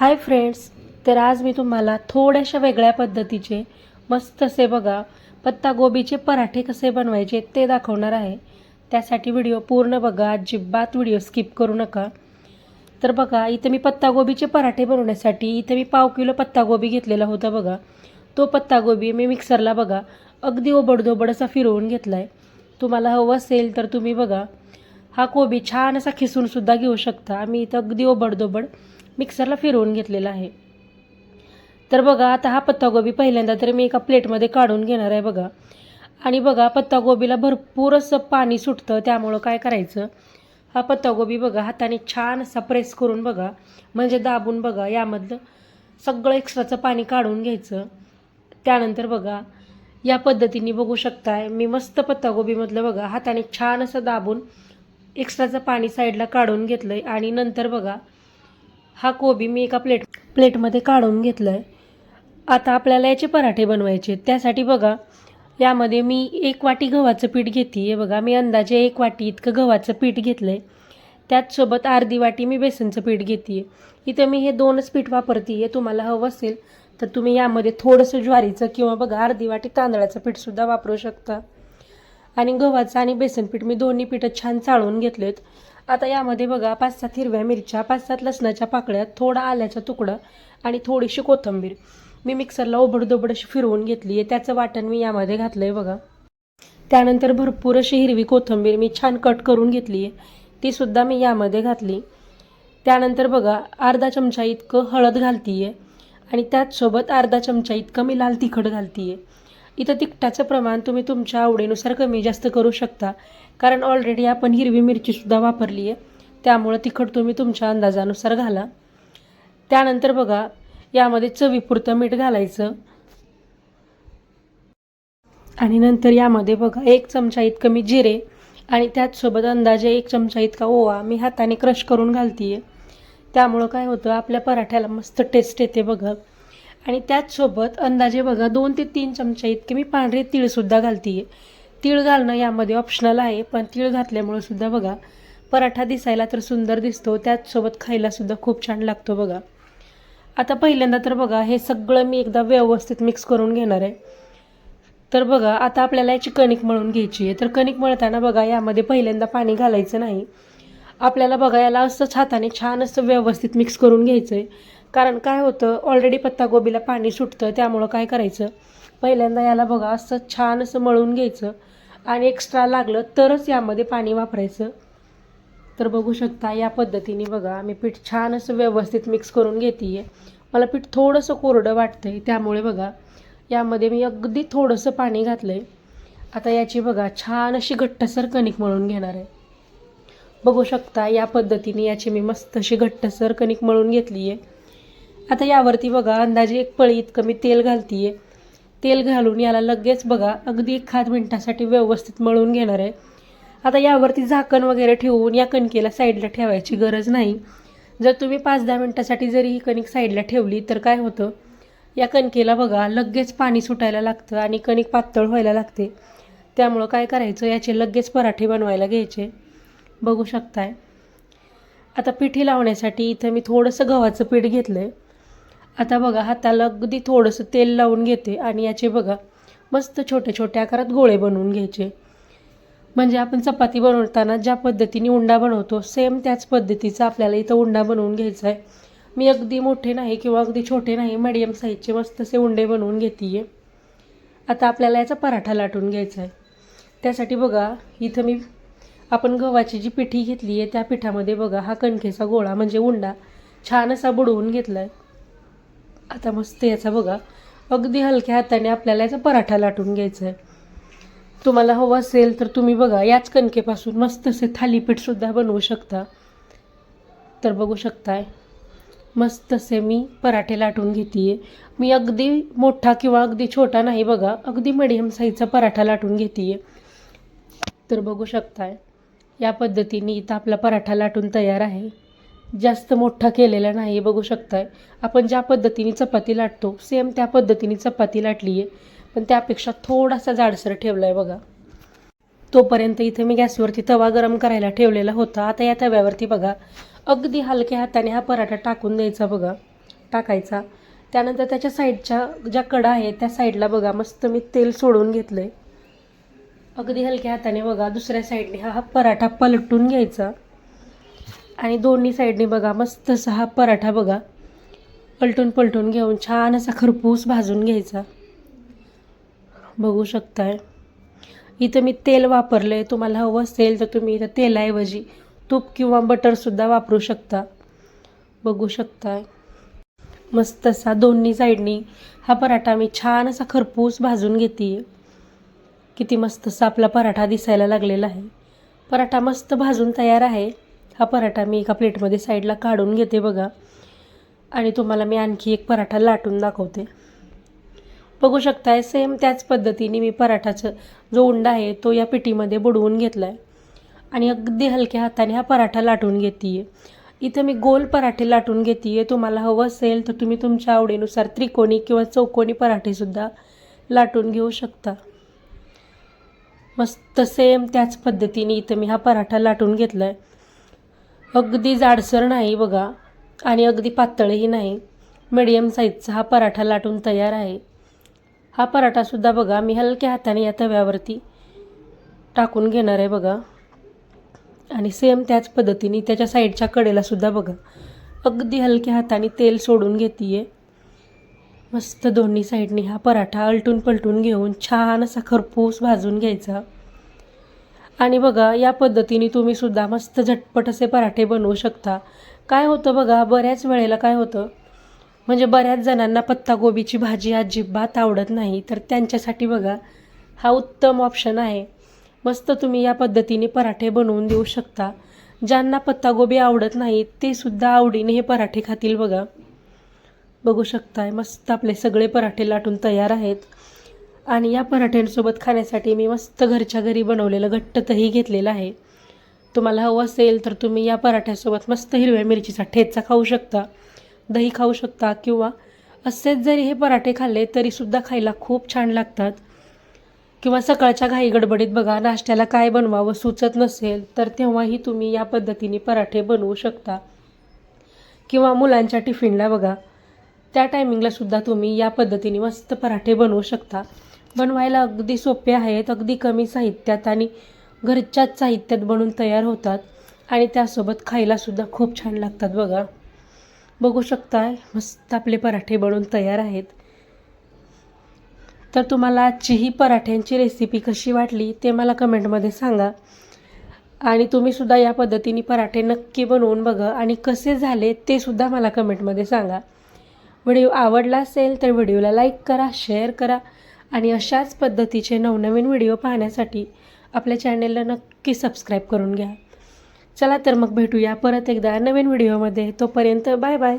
Hi friends तर आज मी तुम्हाला थोड्याशा वेगळ्या पद्धतीचे मस्त असे बघा पत्तागोबीचे पराठे कसे बनवायचे ते दाखवणार आहे. त्यासाठी व्हिडिओ पूर्ण बघा अजिबात व्हिडिओ स्किप करू नका. तर बघा इथं मी पत्तागोबीचे पराठे बनवण्यासाठी इथं मी पाव किलो पत्तागोबी घेतलेला होता बघा. तो पत्तागोबी मी मिक्सरला बघा अगदी ओबडधोबड असा फिरवून घेतला आहे तुम्हाला हवं असेल तर तुम्ही बघा हा कोबी छान असा खिसूनसुद्धा घेऊ शकता. आम्ही इथं अगदी ओबडधोबड मिक्सरला फिरवून घेतलेला आहे. तर बघा आता हा पत्तागोबी पहिल्यांदा तर मी एका प्लेटमध्ये काढून घेणार आहे बघा. आणि बघा पत्तागोबीला भरपूर असं पाणी सुटतं त्यामुळं काय करायचं? हा पत्तागोबी बघा हाताने छान असा प्रेस करून बघा. म्हणजे दाबून बघा यामधलं सगळं एक्स्ट्राचं पाणी काढून घ्यायचं. त्यानंतर बघा या पद्धतीने बघू शकताय. मी मस्त पत्तागोबीमधलं बघा हाताने छान असं दाबून एक्स्ट्राचं पाणी साईडला काढून घेतलं आहे आणि नंतर बघा हा कोबी मी एका प्लेट प्लेटमध्ये काढून घेतलं आहे आता आपल्याला याचे पराठे बनवायचे आहेत. त्यासाठी बघा यामध्ये मी एक वाटी गव्हाचं पीठ घेते. आहे बघा मी अंदाजे एक वाटी इतकं गव्हाचं पीठ घेतलं आहे त्याचसोबत अर्धी वाटी मी बेसनचं पीठ घेते. आहे इथं मी हे दोनच पीठ वापरते. आहे तुम्हाला हवं असेल तर तुम्ही यामध्ये थोडंसं ज्वारीचं किंवा बघा अर्धी वाटी तांदळाचं पीठसुद्धा वापरू शकता. आणि गव्हाचं आणि बेसन पीठ मी दोन्ही पीठं छान चाळून घेतलेत. आता यामध्ये बघा पाच सात हिरव्या मिरच्या पाच सात लसणाच्या पाकळ्या थोडा आल्याचा तुकडा आणि थोडीशी कोथिंबीर. मी मिक्सरला ओबडदोबड अशी फिरवून घेतली आहे. त्याचं वाटण मी यामध्ये घातलं आहे बघा. त्यानंतर भरपूर अशी हिरवी कोथिंबीर मी छान कट करून घेतली आहे. तीसुद्धा मी यामध्ये घातली. त्यानंतर बघा अर्धा चमचा इतकं हळद घालती आहे आणि त्याचसोबत अर्धा चमचा इतकं मी लाल तिखट घालती आहे इथं तिखटाचं प्रमाण तुम्ही तुमच्या आवडीनुसार कमी जास्त करू शकता. कारण ऑलरेडी आपण हिरवी मिरचीसुद्धा वापरली आहे. त्यामुळं तिखट तुम्ही तुमच्या अंदाजानुसार घाला. त्यानंतर बघा यामध्ये चवीपुरतं मीठ घालायचं. आणि नंतर यामध्ये बघा एक चमचा इतकं मी जिरे आणि त्याचसोबत अंदाजे एक चमचा इतका ओवा मी हाताने क्रश करून घालते आहे त्यामुळं काय होतं आपल्या पराठ्याला मस्त टेस्ट येते बघा. आणि त्याचसोबत अंदाजे बघा दोन ते तीन चमचा इतके मी पांढरे तीळसुद्धा घालते आहे तीळ घालणं यामध्ये ऑप्शनल आहे पण तीळ घातल्यामुळं सुद्धा बघा पराठा दिसायला तर सुंदर दिसतो त्याचसोबत खायलासुद्धा खूप छान लागतो बघा. आता पहिल्यांदा तर बघा हे सगळं मी एकदा व्यवस्थित मिक्स करून घेणार आहे. तर बघा आता आपल्याला याची कणिक मळून घ्यायची आहे. तर कणिक मळताना बघा यामध्ये पहिल्यांदा पाणी घालायचं नाही. आपल्याला बघा याला असंच हाताने छान असं व्यवस्थित मिक्स करून घ्यायचं आहे कारण काय होतं ऑलरेडी पत्तागोबीला पाणी सुटतं त्यामुळं काय करायचं? पहिल्यांदा याला बघा असं छान असं मळून घ्यायचं. आणि एक्स्ट्रा लागलं तरच यामध्ये पाणी वापरायचं. तर बघू शकता या पद्धतीने बघा मी पीठ छान असं व्यवस्थित मिक्स करून घेते आहे मला पीठ थोडंसं कोरडं वाटतं आहे त्यामुळे बघा यामध्ये मी अगदी थोडंसं पाणी घातलं आहे आता याची बघा छान अशी घट्टसर कणिक मळून घेणार आहे. बघू शकता या पद्धतीने याची मी मस्त अशी घट्टसर कणिक मळून घेतली आहे आता यावरती बघा अंदाजे एक पळी इतकं मी तेल घालते आहे तेल घालून याला लगेच बघा अगदी एक खात मिनटासाठी व्यवस्थित मळून घेणार आहे. आता यावरती झाकण वगैरे ठेवून या कणकेला साईडला ठेवायची गरज नाही. जर तुम्ही पाच दहा मिनटासाठी जरी ही कणिक साईडला ठेवली तर काय होतं? या कणकेला बघा लगेच पाणी सुटायला लागतं आणि कणिक पातळ व्हायला लागते. त्यामुळं काय करायचं? याचे लगेच पराठे बनवायला घ्यायचे. बघू शकताय. आता पिठी लावण्यासाठी इथं मी थोडंसं गव्हाचं पीठ घेतलं आहे आता बघा हाताला अगदी थोडंसं तेल लावून घेते आणि याचे बघा मस्त छोट्या छोट्या आकारात गोळे बनवून घ्यायचे. म्हणजे आपण चपाती बनवताना ज्या पद्धतीने उंडा बनवतो सेम त्याच पद्धतीचा आपल्याला इथं उंडा बनवून घ्यायचा आहे. मी अगदी मोठे नाही किंवा अगदी छोटे नाही मीडियम साईजचे मस्त असे उंडे बनवून घेते आहे आता आपल्याला याचा पराठा लाटून घ्यायचा आहे. त्यासाठी बघा इथं मी आपण गव्हाची जी पिठी घेतली आहे त्या पिठामध्ये बघा हा कणकेचा गोळा म्हणजे उंडा छान असा बुडवून घेतला आहे आता मस्त याचा बघा. अगदी हलक्या हाताने आपल्याला याचा पराठा लाटून घ्यायचा आहे तुम्हाला हवं असेल तर तुम्ही बघा याच कणकेपासून मस्त असे थालीपीठसुद्धा बनवू शकता. तर बघू शकताय. मस्त असे मी पराठे लाटून घेते आहे मी अगदी मोठा किंवा अगदी छोटा नाही बघा अगदी मिडियम साईजचा पराठा लाटून घेते आहे तर बघू शकताय. या पद्धतीने इथं आपला पराठा लाटून तयार आहे. जास्त मोठा केलेला नाही बघू शकताय. आपण ज्या पद्धतीने चपाती लाटतो सेम त्या पद्धतीने चपाती लाटली आहे. पण त्यापेक्षा थोडासा जाडसर ठेवला आहे बघा. तोपर्यंत इथे मी गॅसवरती तवा गरम करायला ठेवलेला होता. आता या तव्यावरती बघा अगदी हलक्या हाताने हा पराठा टाकून द्यायचा बघा. टाकायचा. त्यानंतर त्याच्या साईडच्या ज्या कडा आहेत त्या साईडला बघा मस्त मी तेल सोडून घेतलं आहे अगदी हलक्या हाताने बघा दुसऱ्या साईडने हा हा पराठा पलटून घ्यायचा. आणि दोन्ही साईडने बघा मस्त असा हा पराठा बघा. पलटून पलटून घेऊन छान असा खरपूस भाजून घ्यायचा. बघू शकताय. इथं मी तेल वापरलं आहे तुम्हाला हवं असेल तर तुम्ही इथं तेलाऐवजी तूप किंवा बटरसुद्धा वापरू शकता. बघू शकताय. मस्त असा दोन्ही साईडनी हा पराठा मी छान असा खरपूस भाजून घेते किती मस्त असा आपला पराठा दिसायला लागलेला आहे. पराठा मस्त भाजून तयार आहे. हा पराठा मी एका प्लेटमध्ये साईडला काढून घेते बघा. आणि तुम्हाला मी आणखी एक पराठा लाटून दाखवते. बघू शकताय सेम त्याच पद्धतीने मी पराठाचं जो उंडा आहे तो या पिठीमध्ये बुडवून घेतला आहे आणि अगदी हलक्या हाताने हा पराठा लाटून घेते इथं मी गोल पराठे लाटून घेते तुम्हाला हवं असेल तर तुम्ही तुमच्या आवडीनुसार त्रिकोणी किंवा चौकोनी पराठेसुद्धा लाटून घेऊ शकता. मस्त सेम त्याच पद्धतीने इथं मी हा पराठा लाटून घेतला आहे अगदी जाडसर नाही बघा आणि अगदी पातळही नाही. मिडियम साईजचा हा पराठा लाटून तयार आहे. हा पराठासुद्धा बघा मी हलक्या हाताने या तव्यावरती टाकून घेणार आहे बघा. आणि सेम त्याच पद्धतीने त्याच्या साईडच्या कडेलासुद्धा बघा. अगदी हलक्या हाताने तेल सोडून घेते मस्त दोन्ही साईडनी हा पराठा अलटून पलटून घेऊन छान असा खरपूस भाजून घ्यायचा. आणि बघा या पद्धतीने तुम्ही सुद्धा मस्त झटपट असे पराठे बनवू शकता. काय होतं बघा बऱ्याच वेळेला काय होतं म्हणजे बऱ्याच जणांना पत्तागोबीची भाजी अजिबात आवडत नाही तर त्यांच्यासाठी बघा हा उत्तम ऑप्शन आहे. मस्त तुम्ही या पद्धतीने पराठे बनवून देऊ शकता. ज्यांना पत्तागोबी आवडत नाही ते सुद्धा आवडीने हे पराठे खातील बघा. बघू शकताय मस्त आपले सगळे पराठे लाटून तयार आहेत. आणि या पराठ्यांसोबत खाण्यासाठी मी मस्त घरच्या घरी बनवलेलं घट्ट तही घेतलेलं आहे. तुम्हाला हवं असेल तर तुम्ही या पराठ्यासोबत मस्त हिरव्या मिरचीचा ठेचा खाऊ शकता दही खाऊ शकता किंवा असेच जरी हे पराठे खाल्ले तरीसुद्धा खायला खूप छान लागतात. किंवा सकाळच्या घाई गडबडीत बघा नाश्त्याला काय बनवावं सुचत नसेल तर तेव्हाही तुम्ही या पद्धतीने पराठे बनवू शकता. किंवा मुलांच्या टिफिनला बघा त्या टायमिंगला सुद्धा तुम्ही या पद्धतीने मस्त पराठे बनवू शकता. बनवायला अगदी सोपे आहेत अगदी कमी साहित्यात आणि घरच्याच साहित्यात बनवून तयार होतात. आणि त्यासोबत खायलासुद्धा खूप छान लागतात बघा. बघू शकताय मस्त आपले पराठे बनवून तयार आहेत. तर तुम्हाला आजची ही पराठ्यांची रेसिपी कशी वाटली ते मला कमेंटमध्ये सांगा. आणि तुम्हीसुद्धा या पद्धतीने पराठे नक्की बनवून बघा आणि कसे झाले ते सुद्धा मला कमेंटमध्ये सांगा. व्हिडिओ आवडला असेल तर व्हिडिओला लाईक करा शेअर करा आणि अशाच पद्धतीचे नवनवीन व्हिडिओ पाहण्यासाठी आपल्या चॅनेलला नक्की सबस्क्राईब करून घ्या. चला तर मग भेटूया परत एकदा नवीन व्हिडिओमध्ये. तोपर्यंत बाय बाय.